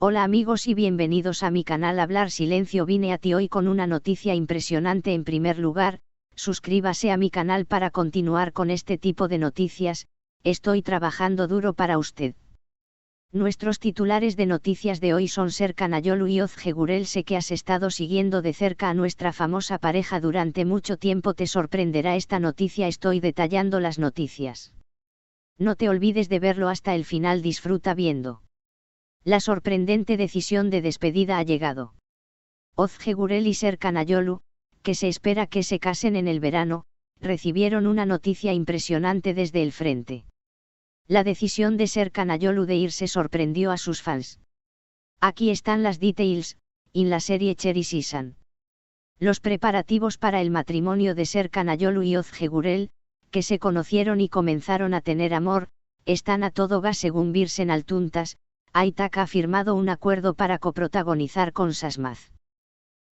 Hola amigos y bienvenidos a mi canal Hablar Silencio. Vine a ti hoy con una noticia impresionante. En primer lugar, suscríbase a mi canal para continuar con este tipo de noticias, estoy trabajando duro para usted. Nuestros titulares de noticias de hoy son Serkan Ayolu y Ozge Gurel sé que has estado siguiendo de cerca a nuestra famosa pareja durante mucho tiempo. Te sorprenderá esta noticia. Estoy detallando las noticias. No te olvides de verlo hasta el final. Disfruta viendo. La sorprendente decisión de despedida ha llegado. Ozge Gurel y Serkan Ayolu, que se espera que se casen en el verano, recibieron una noticia impresionante desde el frente. La decisión de Serkan Ayolu de irse sorprendió a sus fans. Aquí están las details, en la serie Cherry Season. Los preparativos para el matrimonio de Serkan Ayolu y Ozge Gurel, que se conocieron y comenzaron a tener amor, están a todo gas según Virsen Altuntas, Aitak ha firmado un acuerdo para coprotagonizar con Sasmaz.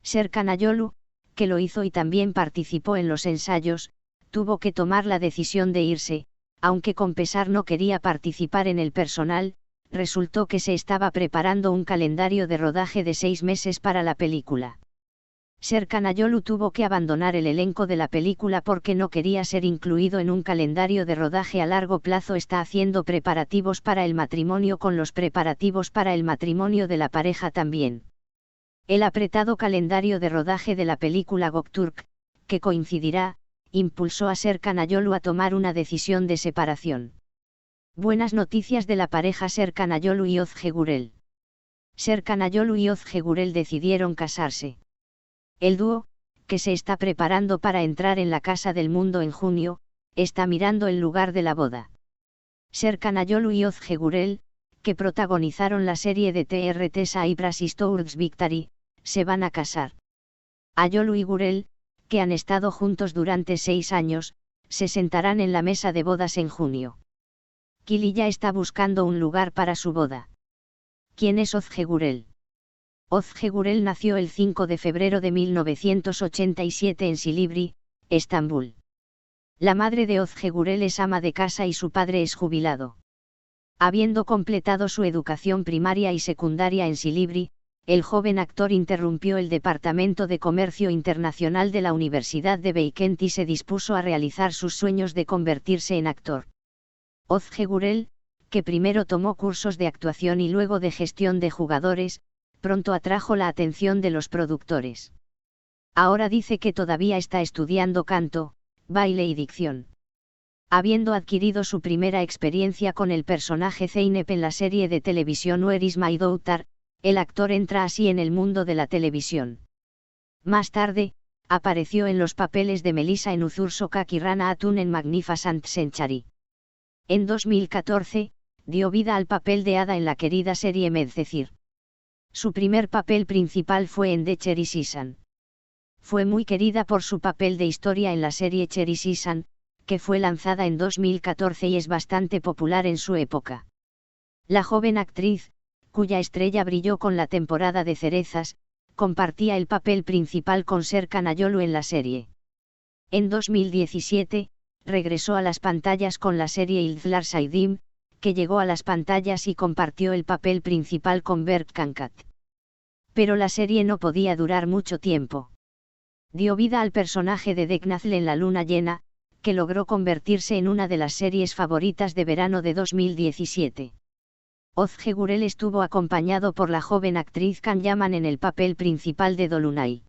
Serkan Ayolu, que lo hizo y también participó en los ensayos, tuvo que tomar la decisión de irse, aunque con pesar no quería participar en el personal, resultó que se estaba preparando un calendario de rodaje de seis meses para la película. Serkan Ayolu tuvo que abandonar el elenco de la película porque no quería ser incluido en un calendario de rodaje a largo plazo. Está haciendo preparativos para el matrimonio con los preparativos para el matrimonio de la pareja también. El apretado calendario de rodaje de la película Gokturk, que coincidirá, impulsó a Serkan Ayolu a tomar una decisión de separación. Buenas noticias de la pareja Serkan Ayolu y Ozge Gurel. Serkan Ayolu y Ozge Gurel decidieron casarse. El dúo, que se está preparando para entrar en la Casa del Mundo en junio, está mirando el lugar de la boda. Serkan Ayolu y Ozge Gurel, que protagonizaron la serie de TRT Saibras Stours Victory, se van a casar. Ayolu y Gurel, que han estado juntos durante seis años, se sentarán en la mesa de bodas en junio. Kili ya está buscando un lugar para su boda. ¿Quién es Ozge Gurel? Ozge Gurel nació el 5 de febrero de 1987 en Silivri, Estambul. La madre de Ozge Gurel es ama de casa y su padre es jubilado. Habiendo completado su educación primaria y secundaria en Silivri, el joven actor interrumpió el Departamento de Comercio Internacional de la Universidad de Beikent y se dispuso a realizar sus sueños de convertirse en actor. Ozge Gurel, que primero tomó cursos de actuación y luego de gestión de jugadores, pronto atrajo la atención de los productores. Ahora dice que todavía está estudiando canto, baile y dicción. Habiendo adquirido su primera experiencia con el personaje Zeynep en la serie de televisión Where is My el actor entra así en el mundo de la televisión. Más tarde, apareció en los papeles de Melissa en Uzurso Rana Atun en Magnificent Century. En 2014, dio vida al papel de Ada en la querida serie Medcecir. Su primer papel principal fue en The Cherry Season. Fue muy querida por su papel de historia en la serie Cherry Season, que fue lanzada en 2014 y es bastante popular en su época. La joven actriz, cuya estrella brilló con la temporada de cerezas, compartía el papel principal con Serkan Ayolu en la serie. En 2017, regresó a las pantallas con la serie Ilzlar Saidim, que llegó a las pantallas y compartió el papel principal con Bert Kankat. Pero la serie no podía durar mucho tiempo. Dio vida al personaje de Deknazl en la luna llena, que logró convertirse en una de las series favoritas de verano de 2017. Ozge Gurel estuvo acompañado por la joven actriz Kan Yaman en el papel principal de Dolunay.